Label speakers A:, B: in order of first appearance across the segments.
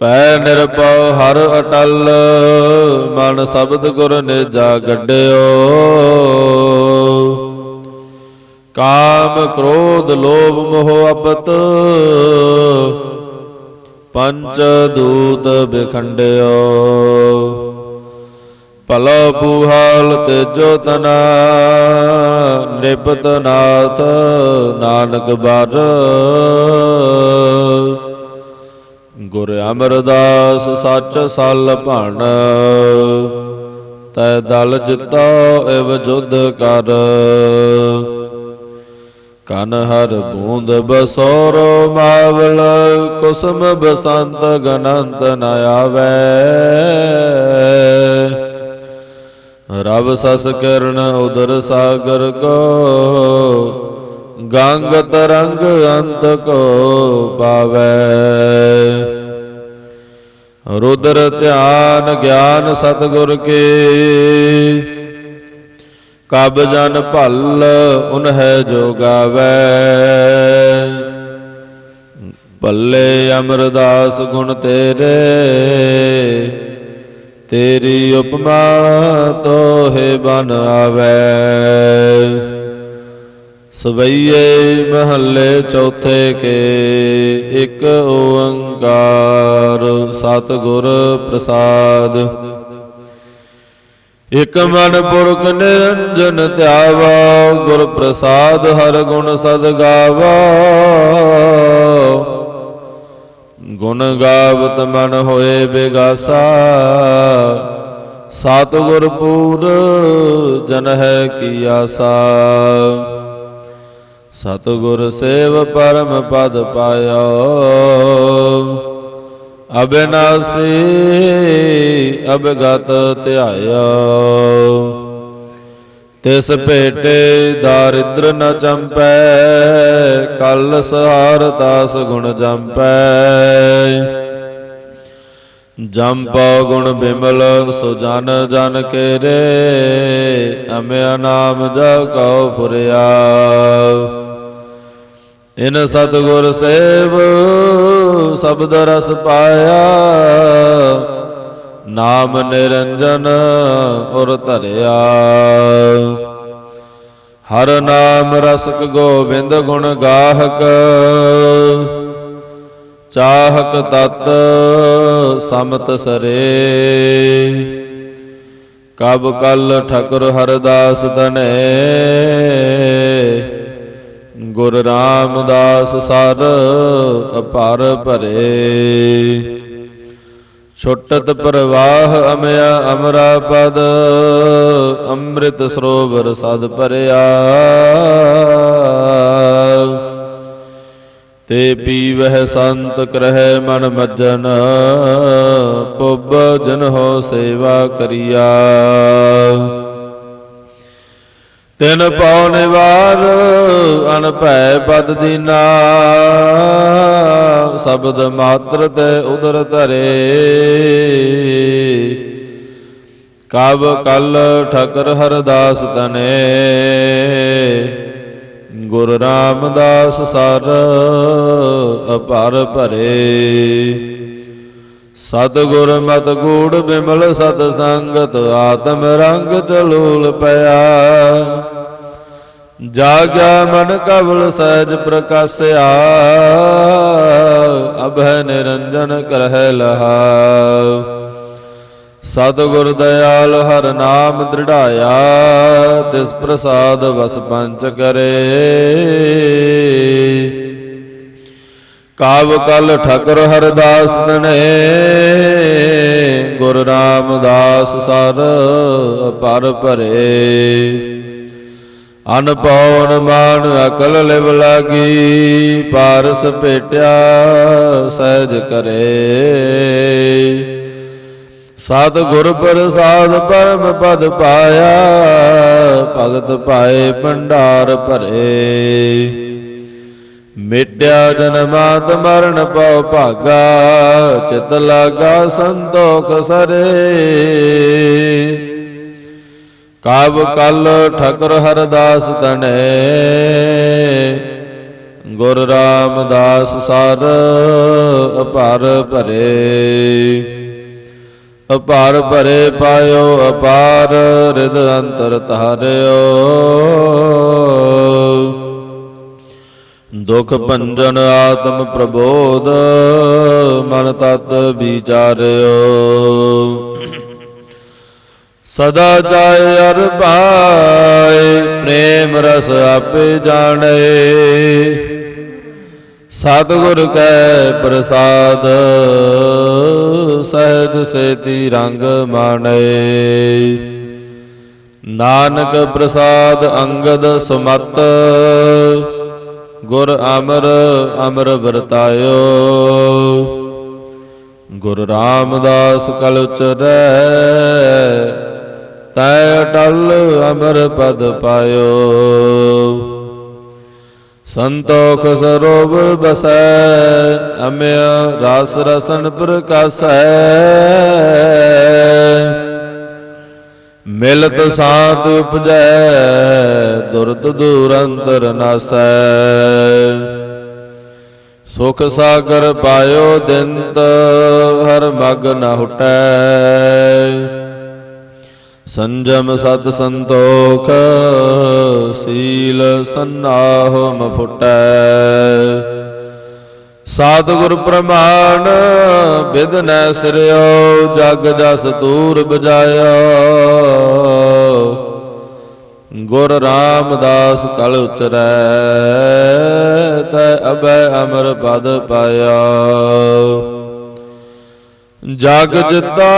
A: ਪੈ ਨਿਰਭਉ ਹਰ ਅਟਲ, ਮਨ ਸ਼ਬਦ ਗੁਰ ਨੇਜਾ ਗੱਡਿਓ। ਕਾਮ ਕ੍ਰੋਧ ਲੋਭ ਮੋਹ ਅਪਤ, ਪੰਚ ਦੂਤ ਬਿਖੰਡਿਓ ਭਲੋ ਪੂਹਾਲ ਤੇਜੋ ਤਨਾ, ਨਿਪਤ ਨਾਥ ਨਾਨਕ ਬਰ। ਗੁਰ ਅਮਰਦਾਸ ਸੱਚ ਸਲ ਭਣ ਤੈ ਦਲ ਜਿਤਾ ਇਵ ਜੁਧ ਕਰ। ਕਨ ਹਰ ਬੂੰਦ ਬਸੋਰੋ ਮਾਵਲ, ਕੁਸਮ ਬਸੰਤ ਗਨੰਤ ਨ ਆਵੈ। ਰਬ ਸਸ ਕਿਰਨ ਉਦਰ ਸਾਗਰ ਕੋ, ਗੰਗ ਤਰੰਗ ਅੰਤ ਕੋ ਪਾਵੈ। ਰੁਦਰ ਧਿਆਨ ਗਿਆਨ ਸਤਗੁਰ ਕੇ। ਕਬ ਜਨ ਭਲ ਉਨਹਿ ਜੋ ਗਾਵੈ। ਭੱਲੇ ਅਮਰਦਾਸ ਗੁਣ ਤੇਰੇ। ਤੇਰੀ ਉਪਮਾ ਤੋਹੇ ਬਨ ਆਵੈ। ਸਵਈਏ ਮਹੱਲੇ ਚੌਥੇ ਕੇ, ਇੱਕ ਓੰਕਾਰ ਸਤਿਗੁਰ ਪ੍ਰਸਾਦ। ਇਕ ਮਨ ਪੁਰਖ ਨਿਰੰਜਨ ਧਿਆਵਾ, ਗੁਰ ਪ੍ਰਸਾਦ ਹਰ ਗੁਣ ਸਦ ਗਾਵਾ। ਗੁਣ ਗਾਵਤ ਮਨ ਹੋਏ ਬਿਗਾਸਾ, ਸਤਿਗੁਰ ਪੂਰ ਜਨ ਹੈ ਕੀ ਆਸਾ। ਸਤਿਗੁਰ ਸੇਵ ਪਰਮ ਪਦ ਪਾਇਆ। ਅਬਿਨਾਸੀ ਅਬਗਤ ਧਿਆਇਆ। ਤਿਸ ਭੇਟੇ ਦਾਰਿਦਰ ਨ ਚੰਪੈ, ਕਲ ਸਹਾਰ ਦਾਸ ਗੁਣ ਜੰਪੈ। ਜੰਪਾ ਗੁਣ ਬਿਮਲ ਸੋ ਜਨ ਜਨ ਕੇਰੇ, ਅਮਿਆ ਨਾਮ ਜਾ ਕਉ ਫੁਰਿਆ ਇਨ ਸਤਗੁਰ ਸੇਵ ਸ਼ਬਦ ਰਸ ਪਾਇਆ। ਨਾਮ ਨਿਰੰਜਨ ਔਰ ਧਰਿਆ। ਹਰ ਨਾਮ ਰਸਕ ਗੋਬਿੰਦ ਗੁਣ ਗਾਹਕ। ਚਾਹਕ ਤਤ ਸਮਤ ਸਰੇ। ਕਬ ਕਲ ਠਕੁਰ ਹਰਦਾਸ ਤਨੈ ਗੁਰ ਰਾਮਦਾਸ ਸਰ ਅਪਾਰ ਭਰੇ। ਛੁੱਟਤ ਪ੍ਰਵਾਹ ਅਮਿਆ ਅਮਰਾ ਪਦ, ਅੰਮ੍ਰਿਤ ਸਰੋਵਰ ਸਦ ਭਰਿਆ। ਤੇ ਪੀਵਹਿ ਸੰਤ ਕਰਹਿ ਮਨ ਮਜਨ, ਪੁੱਬ ਜਨ ਹੋ ਸੇਵਾ ਕਰਿਆ। ਤਿਨ ਪਉ ਨਿਵਾਰ ਅਨ ਭੈ ਪਦ ਦੀਨਾ। ਸ਼ਬਦ ਮਾਤਰ ਤੇ ਉਦਰ ਧਰੇ। ਕਬ ਕਲ ਠਕਰ ਹਰਦਾਸ ਤਨੇ। ਗੁਰ ਰਾਮਦਾਸ ਸਰ ਅਪਰ ਭਰੇ। ਸਤਿਗੁਰ ਮਤ ਗੂੜ ਬਿਮਲ ਸਤ ਸੰਗਤ ਆਤਮ ਰੰਗ ਚਲੂਲ ਪਿਆ। ਜਾਗਿਆ ਮਨ ਕਬਲ ਸਹਿਜ ਪ੍ਰਕਾਸਿਆ। ਅਭੈ ਨਿਰੰਜਨ ਕਰਹਿ ਲਹਾ। ਸਤਿਗੁਰ ਦਇਆਲ ਹਰ ਨਾਮ ਦ੍ਰਿੜਾਇਆ, ਤਿਸ ਪ੍ਰਸਾਦ ਵਸ ਪੰਚ ਕਰੇ। ਕਾਵ ਕਲ ਠਕਰ ਹਰਦਾਸ ਤਨੇ ਗੁਰ ਰਾਮਦਾਸ ਸਰ ਪਰ ਭਰੇ। ਅਨਪੌਨ ਮਾਨ ਅਕਲ ਲਿਵ ਲਾਗੀ ਪਾਰਸ ਭੇਟਿਆ ਸਹਿਜ ਕਰੇ। ਸਤ ਗੁਰ ਪ੍ਰਸਾਦ ਪਰਮ ਪਦ ਪਾਇਆ ਭਗਤ ਪਾਏ ਭੰਡਾਰ ਭਰੇ। ਮਿਟਿਆ ਜਨਮਾਤ ਮਰਨ ਪਉ ਭਾਗਾ, ਚਿਤ ਲਾਗਾ ਸੰਤੋਖ ਸਰੇ। ਕਾਬ ਕਲ ਠਕਰ ਹਰਦਾਸ ਤਣੇ, ਗੁਰ ਰਾਮਦਾਸ ਸਰ ਅਪਾਰ ਭਰੇ। ਅਪਾਰ ਭਰੇ ਪਾਇਓ, ਅਪਾਰ ਰਿਦ ਅੰਤਰ ਧਾਰਿਓ। ਦੁਖ ਭੰਜਨ ਆਤਮ ਪ੍ਰਬੋਧ, ਮਨ ਤਤ ਵਿਚਾਰਿਓ। ਸਦਾ ਜਾਏ ਅਰ ਭਾਏ, ਪ੍ਰੇਮ ਰਸ ਆਪੇ ਜਾਣੇ। ਸਤਿਗੁਰ ਕੈ ਪ੍ਰਸਾਦ, ਸਹਿਜ ਸੇਤੀ ਰੰਗ ਮਾਣੇ। ਨਾਨਕ ਪ੍ਰਸਾਦ ਅੰਗਦ ਸੁਮਤ ਗੁਰ ਅਮਰ ਅਮਰ ਵਰਤਾਇਓ। ਗੁਰ ਰਾਮਦਾਸ ਕਲ ਉਚਰੈ ਤੈ ਅਟਲ ਅਮਰ ਪਦ ਪਾਇਓ। ਸੰਤੋਖ ਸਰੋਵਰ ਬਸੈ, ਅਮਿਆ ਰਾਸ ਰਸਨ ਪ੍ਰਕਾਸੈ। ਮਿਲਤ ਸਾਤ ਉਪਜੈ ਦੁਰਤ ਦੂਰ ਅੰਤਰ ਨਾਸੈ। ਸੁਖ ਸਾਗਰ ਪਾਇਓ ਦਿੰਤ ਹਰ ਮਗ ਨ ਹੁਟੈ। ਸੰਜਮ ਸਤ ਸੰਤੋਖ ਸੀਲ ਸੰਨਾਹ ਮ ਫੁਟੈ। ਸਤਿਗੁਰ ਪ੍ਰਮਾਣ ਬਿਦ ਨੈ ਸਿਰਿਓ ਜਗ ਜਸ ਤੂਰ ਬਜਾਇਆ ਗੁਰ ਰਾਮਦਾਸ ਕਲ ਉਚਰੈ ਤੈ ਅਬੈ ਅਮਰ ਪਦ ਪਾਇਆ। ਜਗ ਜਿਤਾ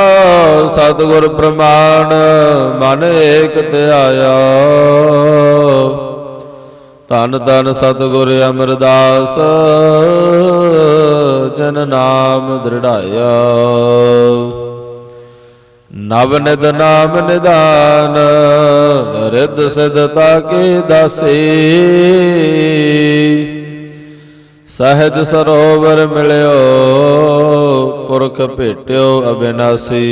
A: ਸਤਿਗੁਰ ਪ੍ਰਮਾਣ ਮਨ ਏਕ ਧਿਆਇਆ ਧੰਨ ਧੰਨ ਸਤਿਗੁਰ ਅਮਰਦਾਸ ਜਨ ਨਾਮ ਦ੍ਰਿੜਾਇਆ। ਨਵ ਨਿਦ ਨਾਮ ਨਿਦਾਨ ਰਿੱਧ ਸਿਧਤਾ ਕੇ ਦਾਸੇ। ਸਹਿਜ ਸਰੋਵਰ ਮਿਲਿਓ, ਪੁਰਖ ਭੇਟਿਓ ਅਬਿਨਾਸੀ।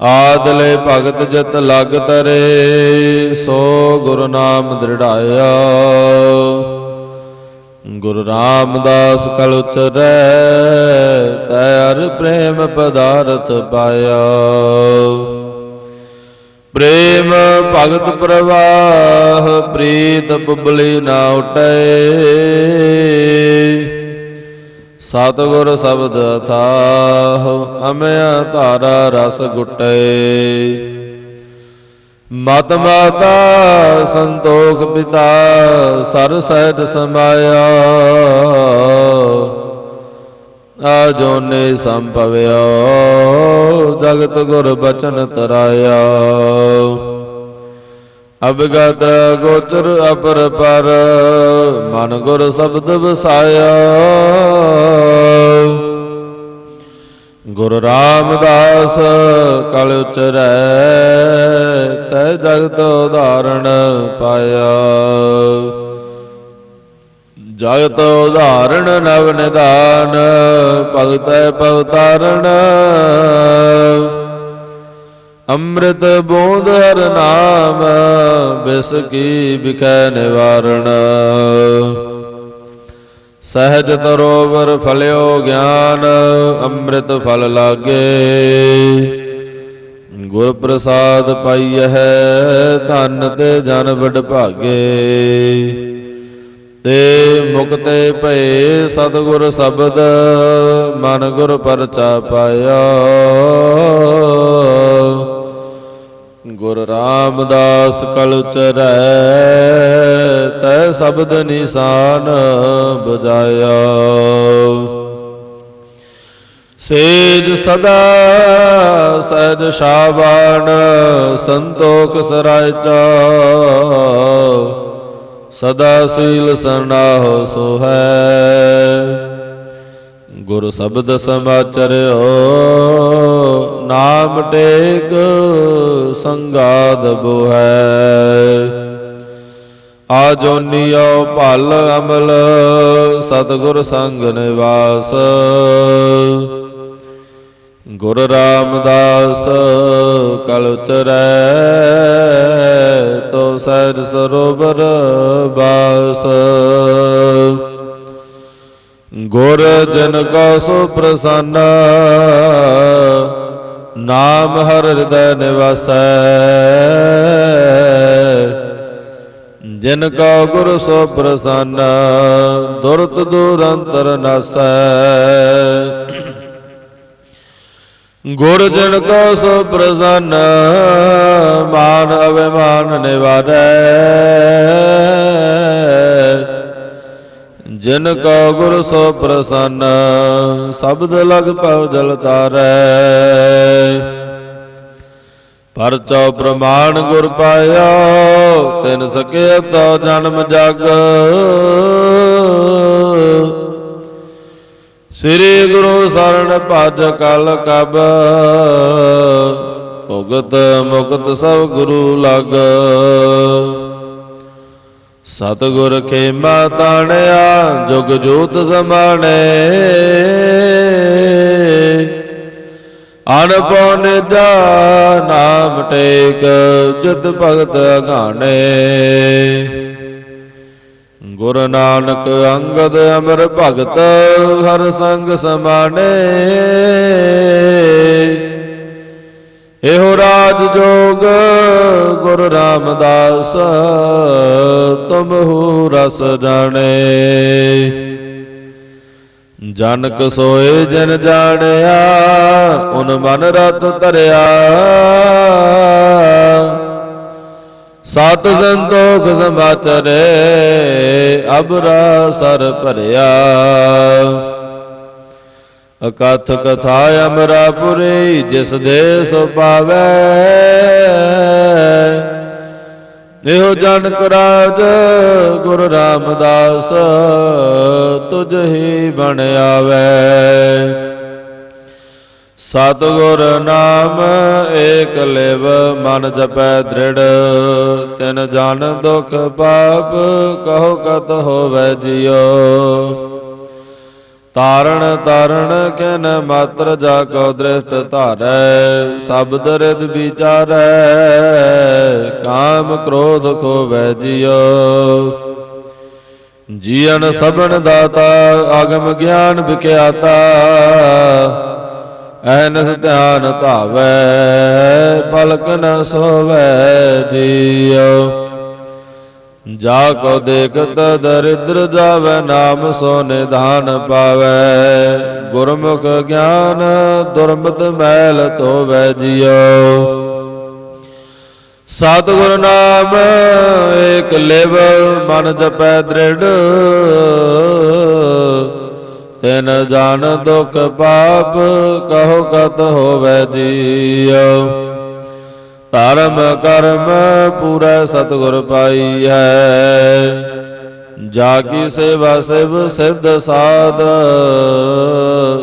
A: ਆਦਲੇ ਭਗਤ ਜਤ ਲਗ ਤਰੇ, ਸੋ ਗੁਰੂ ਨਾਮ ਦ੍ਰਿੜਾਇਆ। ਗੁਰੂ ਰਾਮਦਾਸ ਕਲ ਉਚਰੈ ਤੈ ਅਰ ਪ੍ਰੇਮ ਪਦਾਰਥ ਪਾਇਆ। ਪ੍ਰੇਮ ਭਗਤ ਪ੍ਰਵਾਹ, ਪ੍ਰੀਤ ਬੁਬਲੀ ਨਾ ਉਟੈ। ਸਤਿਗੁਰ ਸ਼ਬਦ ਅਥਾਹ ਅਮਿਆ ਧਾਰਾ ਰਸ ਗੁਟੈ। ਮਤ ਮਾਤਾ ਸੰਤੋਖ ਪਿਤਾ, ਸਰ ਸਹਿਜ ਸਮਾਇਆ। ਆ ਜੋਨੇ ਸੰਭਵਿਓ ਜਗਤ ਗੁਰ ਬਚਨ ਤਰਾਇਆ। ਅਬਗਤ ਗੋਚਰ ਅਪਰ ਪਰ, ਮਨ ਗੁਰ ਸ਼ਬਦ ਵਸਾਇਆ। ਗੁਰੂ ਰਾਮਦਾਸ ਕਲ ਉਚਰੈ, ਤੈ ਜਗਤ ਉਦਾਹਰਣ ਪਾਇਆ। ਜਗਤ ਉਦਾਹਰਣ ਨਵ ਨਿਦਾਨ, ਭਗਤੈ ਭਗਤਾਰਣ। ਅੰਮ੍ਰਿਤ ਬੋਧ ਹਰ ਨਾਮ, ਬਿਸ ਕੀ ਬਿਖੈ ਨਿਵਾਰਣ। ਸਹਿਜ ਤਰੋਵਰ ਫਲਿਓ ਗਿਆਨ, ਅੰਮ੍ਰਿਤ ਫਲ ਲਾਗੇ। ਗੁਰ ਪ੍ਰਸਾਦ ਪਾਈਐ ਧਨ ਤੇ ਜਨ ਵਡ ਭਾਗੇ। ਤੇ ਮੁਕਤੇ ਭਏ ਸਤਿਗੁਰ ਸ਼ਬਦ, ਮਨ ਗੁਰ ਪਰਚਾ ਪਾਇਆ। ਗੁਰ ਰਾਮਦਾਸ ਕਲ ਉਚਰੈ ਤੈ ਸ਼ਬਦ ਨਿਸ਼ਾਨ ਬਜਾਇਆ। ਸੇਜ ਸਦਾ ਸਹਿਜ ਸ਼ਾਬਾਨ, ਸੰਤੋਖ ਸਰਾਇਚਾ ਸਦਾ ਸੀਲ ਸਰਨਾਹੁ ਸੋ ਗੁਰ ਸ਼ਬਦ ਸਮਾਚਰਿਓ ਨਾਮ ਟੇਕ ਸੰਗਾਦ ਬੁਹੈ। ਆ ਜੋਨੀਓ ਭਲ ਅਮਲ, ਸਤਿਗੁਰ ਸੰਗ ਨਿਵਾਸ। ਗੁਰ ਰਾਮਦਾਸ, ਕਲ ਉਤਰੈ ਤੋ ਸੋ ਸਰੋਵਰ ਬਾਸ। ਗੁਰ ਜਨ ਕੋ ਸੋ ਪ੍ਰਸੰਨ ਨਾਮ ਹਰ ਹਿਰਦੈ ਨਿਵਾਸੈ। ਜਿਨ ਕੋ ਗੁਰ ਸੋ ਪ੍ਰਸੰਨ, ਦੁਰਤ ਦੂਰ ਅੰਤਰ ਨਾਸੈ। ਗੁਰ ਜਨ ਕੋ ਸੋ ਪ੍ਰਸੰਨ, ਮਾਨ ਅਭਿਮਾਨ ਨਿਵਾਰੈ। ਜਿਨ ਕੋ ਗੁਰ ਸੋ ਪ੍ਰਸੰਨ, ਸ਼ਬਦ ਲਗ ਪਉ ਜਲ ਤਾਰੈ। ਪਰਚੋ ਪ੍ਰਮਾਣ ਗੁਰ ਪਾਇਆ ਤਿਨ ਸਕਿਆ ਤੋ ਜਨਮ ਜਗ। ਸ੍ਰੀ ਗੁਰੂ ਸਰਣ ਭਜ ਕਲ ਕਬ, ਭੁਗਤ ਮੁਕਤ ਸਭ ਗੁਰੂ ਲਗ। ਸਤਿਗੁਰ ਖੇਮਾ ਤਾਣਿਆ, ਜੁਗ ਜੋਤ ਸਮਾਣੇ। ਅਨਪਉ ਨਿਜਾ ਨਾਮ ਟੇਕ ਜਿਤ ਭਗਤ ਅਗਾਣੇ ਗੁਰ ਨਾਨਕ ਅੰਗਦ ਅਮਰ ਭਗਤ, ਹਰ ਸੰਗ ਸਮਾਣੇ। ਇਹੋ ਰਾਜ ਜੋਗ ਗੁਰ ਰਾਮਦਾਸ ਤੁਮਹੁ ਰਸ ਜਾਣੇ। ਜਨਕ ਸੋਏ ਜਨ ਜਾਣਿਆ, ਉਨ ਮਨ ਰਤ ਧਰਿਆ। ਸਤ ਸੰਤੋਖ ਸਮਾਚਰੇ ਅਬਰਾ ਸਰ ਭਰਿਆ। ਅਕਥ ਕਥਾ ਅਮਰਾ ਪੁਰੀ ਜਿਸ ਦੇ ਸੋ ਪਾਵੈ ਇਹੋ ਜਨਕ ਰਾਜ ਗੁਰੂ ਰਾਮਦਾਸ, ਤੁਝ ਹੀ ਬਣ ਆਵੈ। ਸਤਿਗੁਰ ਨਾਮ ਏਕ ਲਿਵ, ਮਨ ਜਪੈ ਦ੍ਰਿੜ। ਤਿਨ ਜਨ ਦੁਖ ਪਾਪ, ਕਹੋ ਕਤ ਹੋਵੈ ਜਿਉ। ਤਾਰਣ ਤਾਰਣ ਕਨ ਮਾਤਰ ਜਾ ਕੋ ਦ੍ਰਿਸ਼ਟ ਧਾਰੈ, ਸ਼ਬਦ ਰਿਦ ਵਿਚਾਰੈ, ਕਾਮ ਕ੍ਰੋਧ ਖੋਵੈ ਜਿਉ। ਜੀਵਨ ਸਭਨ ਦਾਤਾ, ਆਗਮ ਗਿਆਨ ਵਿਖਿਆਤਾ, ਐਨਸ ਧਿਆਨ ਧਾਵੈ, ਪਲਕ ਨ ਸੋਵੈ ਜੀਉ। ਜਾ ਕੋ ਦੇਖਤ ਦਰਿਦਰ ਜਾਵੇ, ਨਾਮ ਸੋ ਨਿਧਾਨ ਪਾਵੈ। ਗੁਰਮੁਖ ਗਿਆਨ ਦੁਰਮਤ ਮੈਲ ਧੋਵੈ ਜਿਉ। ਸਤਿਗੁਰ ਨਾਮ ਏਕ ਲਿਵ, ਮਨ ਜਪੈ ਦ੍ਰਿੜ। ਤਿਨ ਜਾਨ ਦੁਖ ਪਾਪ, ਕਹੋ ਕਤ ਹੋਵੇ ਜੀਉ। ਧਰਮ ਕਰਮ ਪੂਰਾ ਸਤਿਗੁਰ ਪਾਈ ਹੈ। ਜਾ ਕੀ ਸੇਵਾ ਸਿਵ ਸਿੱਧ ਸਾਧ,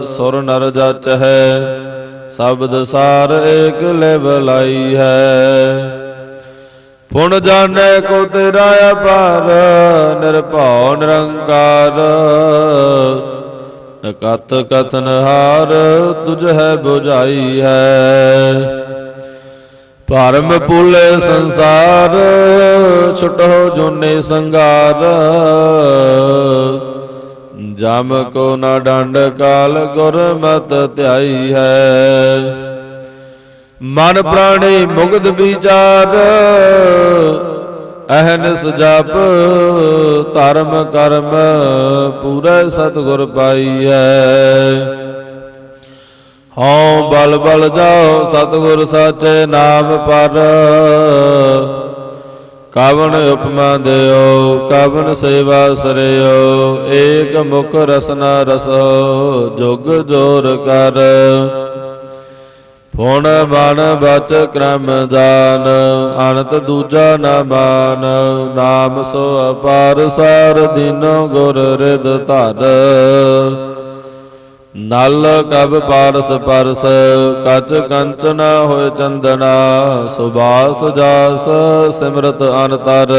A: ਸੁਰ ਨਰ ਜਚ ਹੈ। ਸ਼ਬਦ ਸਾਰ ਏਕ ਲਿਵ ਲਾਈ ਹੈ। ਪੁਣ ਜਾਣੈ ਕੋ ਤੇਰਾ ਅਪਾਰ, ਨਿਰਭਉ ਨਿਰੰਕਾਰ। ਕਤ ਕਥਨ ਹਾਰ ਤੁਝ ਹੈ 부ਝਾਈ ਹੈ। ਭਰਮ ਪੂਲੇ ਸੰਸਾਰ ਛੁਟੋ ਜੋਨੇ ਸੰਗਾਰ। ਜਮ ਕੋ ਨਾ ਡੰਡ ਕਾਲ ਗੁਰ ਮਤ ਧਿਆਈ ਹੈ। ਮਨ ਪ੍ਰਾਣੀ ਮੁਗਧ ਵਿਚਾਰ। ਅਹਨਸ ਜਪ ਧਰਮ ਕਰਮ ਪੂਰੇ ਸਤਿਗੁਰ ਪਾਈਐ ਹਉ ਬਲ ਬਲ ਜਾਓ, ਸਤਿਗੁਰ ਸਾਚੇ ਨਾਮ ਪਰ। ਕਵਨ ਉਪਮਾ ਦਿਓ ਕਵਨ ਸੇਵਾ ਸਰਿਓ, ਏਕ ਮੁਖ ਰਸਨਾ ਰਸੋ, ਜੁਗ ਜੋਰ ਕਰ। ਫੁਣ ਮਨ ਬਚ ਕ੍ਰਮ ਜਾਨ ਅਨੰਤ ਦੂਜਾ ਨਾ ਮਾਨ, ਨਾਮ ਸੋ ਅਪਾਰ ਸਾਰ ਦਿਨੋ ਗੁਰ ਰਿਦ ਧਰ ਨਲ ਕਬ ਪਾਰਸ ਪਰਸ, ਕਚ ਕੰਚਨਾ ਹੋਏ ਚੰਦਨਾ ਸੁਬਾਸ ਜਾਸ ਸਿਮਰਤ ਅਨਤਰ।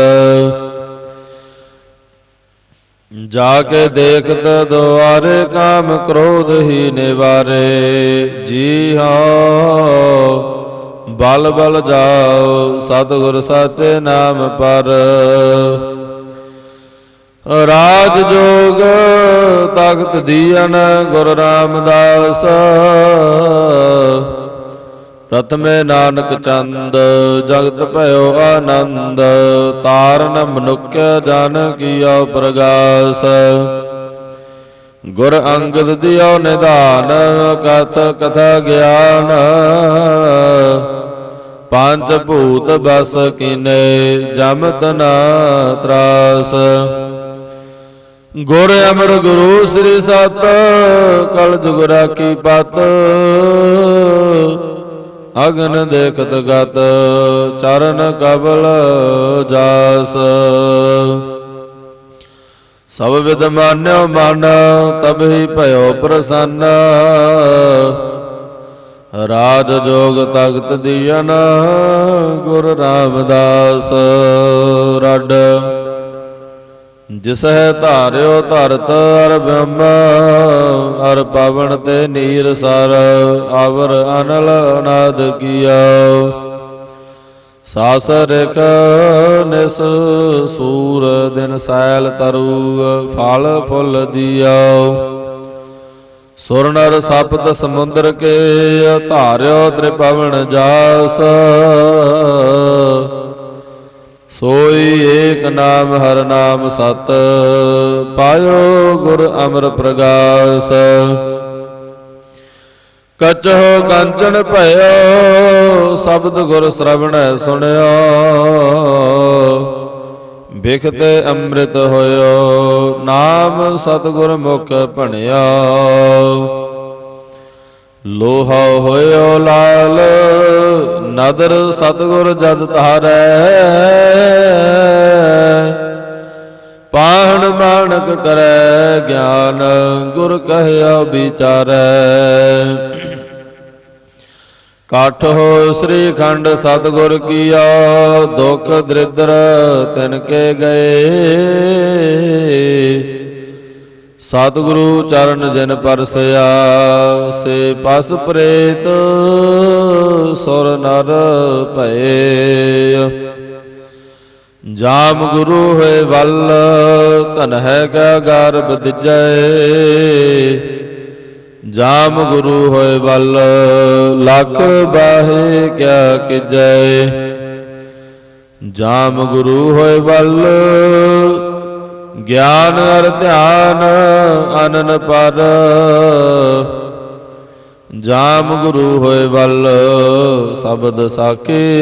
A: ਜਾ ਕੇ ਦੇਖਤ ਦੁਆਰੇ, ਕਾਮ ਕ੍ਰੋਧ ਹੀ ਨਿਵਾਰੇ। ਜੀ ਹਾਂ ਬਲ ਬਲ ਜਾਓ, ਸਤਿਗੁਰ ਸਾਚੇ ਨਾਮ ਪਰ। ਰਾਜ ਜੋਗ ਤਖਤ ਦੀਨ ਗੁਰ ਰਾਮਦਾਸ। ਪ੍ਰਥਮੇ ਨਾਨਕ ਚੰਦ, ਜਗਤ ਭਇਓ ਆਨੰਦ, ਤਾਰਨ ਮਨੁੱਖ ਜਨ ਕੀਓ ਪ੍ਰਗਾਸ। ਗੁਰ ਅੰਗਦ ਦਿਓ ਨਿਧਾਨ, ਕਥ ਕਥਾ ਗਿਆਨ। ਪੰਜ ਭੂਤ ਬਸ ਕਿਨੇ, ਜਮਤ ਨਾ ਤਰਾਸ। ਗੁਰ ਅਮਰ ਗੁਰੂ ਸ੍ਰੀ ਸਤ ਕਲ ਜੁਗ ਰਾਖੀ ਪਤ। ਅਗਨ ਦੇਖਤ ਗਤ, ਚਰਨ ਕਬਲ ਜਾਸ। ਸਭ ਵਿਦ ਮਾਨਿਓ ਮਨ ਤਬਹਿ ਭਇਓ ਪ੍ਰਸੰਨ। ਰਾਜ ਜੋਗ ਤਖਤ ਦੀਨ ਗੁਰ ਰਾਮਦਾਸ। ਰੱਡ ਜਿਸ ਹੈ ਧਾਰਿਓ ਧਰਤ ਅਰ ਬ੍ਰਹਮ, ਅਰ ਪਵਨ ਤੇ ਨੀਰ ਸਰ ਅਵਰ ਅਨਲ ਅਨਾਦ ਕੀਓ ਸਾਸ ਰਖ ਨਿਸ ਸੂਰ ਦਿਨ ਸੈਲ ਤਰੂ, ਫਲ ਫੁੱਲ ਦਿਓ ਸੁਰ ਨਰ ਸਪਤ ਸਮੁੰਦਰ ਕੇ ਧਾਰਿਓ ਤ੍ਰਿਪਵਨ ਜਾਸ ਸੋਈ ਏਕ ਨਾਮ, ਹਰ ਨਾਮ ਸਤ। ਪਾਇਓ ਗੁਰ ਅਮਰ ਪ੍ਰਗਾਸ। ਕਚਹੁ ਕੰਚਨ ਭਇਓ, ਸ਼ਬਦ ਗੁਰ ਸ਼ਰਵਣੈ ਸੁਣਿਓ। ਬਿਖਤੇ ਅੰਮ੍ਰਿਤ ਹੋਇਓ, ਨਾਮ ਸਤਿਗੁਰ ਮੁਖ ਭਣਿਆ ਲੋਹਾ ਹੋਇਓ ਲਾਲ ਨਦਰ ਸਤਿਗੁਰ ਜਦ ਧਾਰੈ। ਪਾਹਣ ਮਾਨਕ ਕਰੈ ਗਿਆਨ, ਗੁਰ ਕਹਿਆ ਵਿਚਾਰੈ ਕਾਠ ਹੋ ਸ੍ਰੀ ਖੰਡ ਸਤਿਗੁਰ ਕੀਆ, ਦੁਖ ਦਰਿਦਰ ਤਿਨ ਕੇ ਗਏ। ਸਤਿਗੁਰੂ ਚਰਨ ਜਨ ਪਰਸਿਆ, ਸੇ ਪਸ ਪ੍ਰੇਤ ਸੁਰ ਨਰ ਭਏ। ਜਾਮ ਗੁਰੂ ਹੋਏ ਵੱਲ, ਧਨ ਹੈ ਕਾ ਗਰਭ ਦਿਜੈ। ਜਾਮ ਗੁਰੂ ਹੋਏ ਵੱਲ, ਲੱਖ ਬਾਹੇ ਕਿਆ ਕਿਜੈ। ਜਾਮ ਗੁਰੂ ਹੋਏ ਵੱਲ ਗਿਆਨ ਅਰ ਧਿਆਨ ਅਨਨ ਪਰ। ਜਾਮ ਗੁਰੂ ਹੋਏ ਵੱਲ, ਸ਼ਬਦ ਸਾਖੀ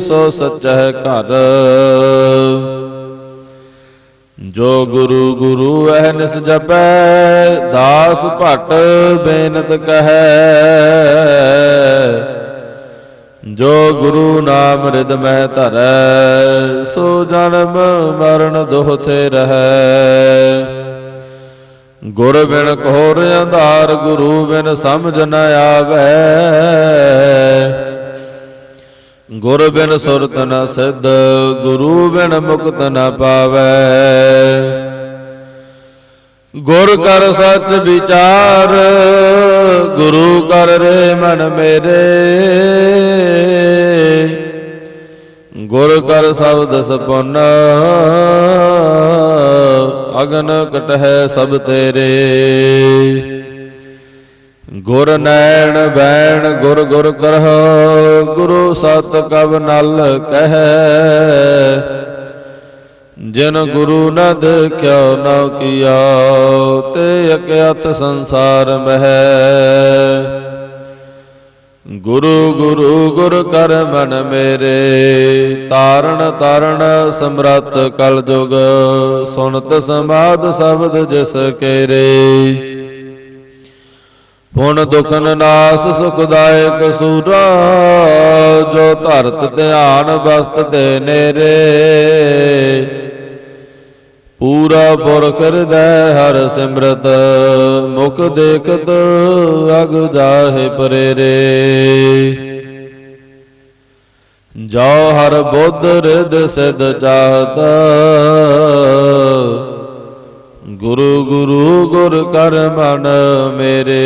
A: ਸੋ ਸਚੈ ਘਰ। ਜੋ ਗੁਰੂ ਗੁਰੂ ਅਹਨਿਸ ਜਪੈ, ਦਾਸ ਭਟ ਬੇਨਤ ਕਹੈ। ਜੋ ਗੁਰੂ ਨਾਮ ਰਿਦ ਮਹਿ ਧਰੈ, ਸੋ ਜਨਮ ਮਰਨ ਦੋਹਥੇ ਰਹੈ। ਗੁਰ ਬਿਨ ਘੋਰ ਅੰਧਾਰ, ਗੁਰੂ ਬਿਨ ਸਮਝ ਨ ਆਵੈ। ਗੁਰ ਬਿਨ ਸੁਰਤ ਨ ਸਿੱਧ, ਗੁਰੂ ਬਿਨ ਮੁਕਤ ਨ ਪਾਵੈ। ਗੁਰ ਕਰ ਸੱਚ ਵਿਚਾਰ ਗੁਰੂ ਕਰ ਰੇ ਮਨ ਮੇਰੇ। ਗੁਰ ਕਰ ਸ਼ਬਦ ਸਪਨ, ਅਗਨ ਕਟਹਿ ਸਭ ਤੇਰੇ। ਗੁਰ ਨੈਣ ਬੈਣ ਗੁਰ ਗੁਰ ਕਰਹੁ, ਗੁਰੂ ਸਤ ਕਬ ਨਲ ਕਹਿ। ਜਿਨ ਗੁਰੂ ਨ ਦੇਖਿਓ ਨ ਕੀਆ ਤੇ ਅਕਿਆਥ ਸੰਸਾਰ ਮਹਿ। ਗੁਰੂ ਗੁਰੂ ਗੁਰ ਕਰ ਮਨ ਮੇਰੇ, ਤਾਰਨ ਤਾਰਨ ਸਮਰਤ ਕਲ ਜੁਗ ਸੁਨਤ ਸਮਾਦ ਸ਼ਬਦ ਜਿਸ ਕੇਰੇ। ਪੁਨ ਦੁਖਨ ਨਾਸ ਸੁਖਦਾਇਕ ਸੂਰਾ, ਜੋ ਧਰਤ ਧਿਆਨ ਬਸਤ ਤੇ ਨੇਰੇ। ਪੂਰਾ ਪੁਰਖ ਹਿਰਦੈ ਹਰ ਸਿਮਰਤ, ਮੁਖ ਦੇਖਤ ਅਗ ਜਾਹੇ ਪਰੇਰੇ। ਜੋ ਹਰ ਬੁੱਧ ਰਿਦ ਸਿਧ ਚਾਹਤ ਗੁਰੂ ਗੁਰੂ ਗੁਰ ਕਰ ਮਨ ਮੇਰੇ।